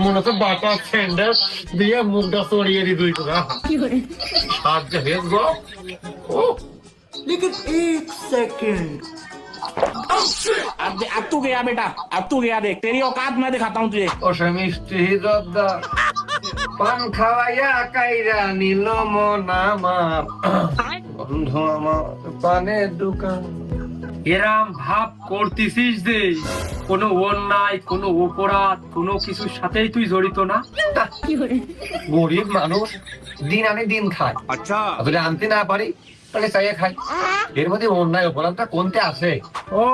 মনে তো বাটা স্যান্ডেল দিয়ে মুখটা চড়িয়ে দি দুই তোরা সাহায্য হয়ে গো ও लेकिन एक सेकंड अब दे- अब तू गया बेटा अब तू गया देख तेरी औकात मैं दिखाता हूँ तुझे ও সে মিষ্টি জর্দা পান খাওয়াইয়া কাইরা নিল মন আমার বন্ধু আমার পানের দোকান এরাম ভাব করতেছিস যে কোনো অন্যায় কোনো অপরাধ কোনো কিছুর সাথেই তুই জড়িত না? গরিব মানুষ দিন আনে দিন খায়। আচ্ছা। যদি আনতে না পারি তাহলে চাইয়ে খাই এর মধ্যে অন্যায় অপরাধটা কোনতে আসে ও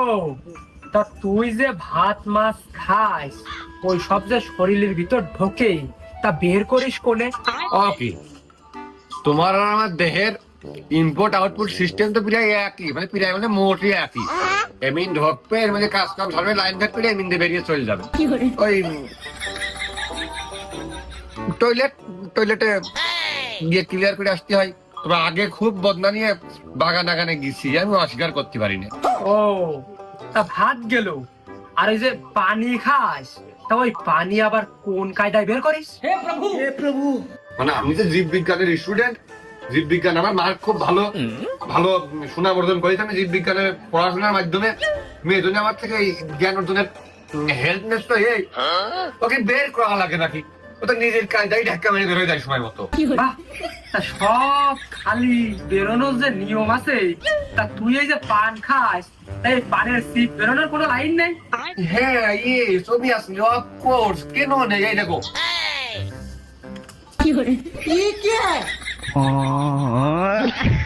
তা তুই যে ভাত মাছ খাস ওই সব যে শরীরের ভিতর ঢোকে তা বের করিস কোনে? অপি তোমার আর আমার দেহের ইনপুট আউটপুট সিস্টেম তো পিরাই একই মানে পিরাই মানে মোটই একই। এমিন ঢোকবে এর মধ্যে কাজ কাম ধরবে লাইন ধরে পিরাই এমিন দিয়ে বেরিয়ে চলে যাবে। ওই টয়লেট টয়লেটে গিয়ে ক্লিয়ার করে আসতে হয়। তবে আগে খুব বদনা নিয়ে বাগান আগানে গেছি আমি অস্বীকার করতে পারি না ও তা ভাত গেল। আর এই যে পানি খাস তা ওই পানি আবার কোন কায়দায় বের করিস? হে প্রভু! হে প্রভু মানে আমি তো জীব বিজ্ঞানের স্টুডেন্ট জীববিজ্ঞান আমার মা খুব ভালো ভালো সুনাম অর্জন করেছে। আমি জীববিজ্ঞানের পড়াশোনার মাধ্যমে তুমি আমার থেকে জ্ঞান অর্জনের হেল্পনেস তো এই। ওকে বের করা লাগে নাকি? ও তো নিজের ঢাকা মেরে যায় সময় মতো। সব খালি বেরোনোর যে নিয়ম আছে তা তুই এই যে পান খাস পানের সিপ বেরোনোর কোনো লাইন নেই? হ্যাঁ ইয়ে ছবি আসলে কোর্স কেন নেই? এই দেখো। কি করে কি কে? है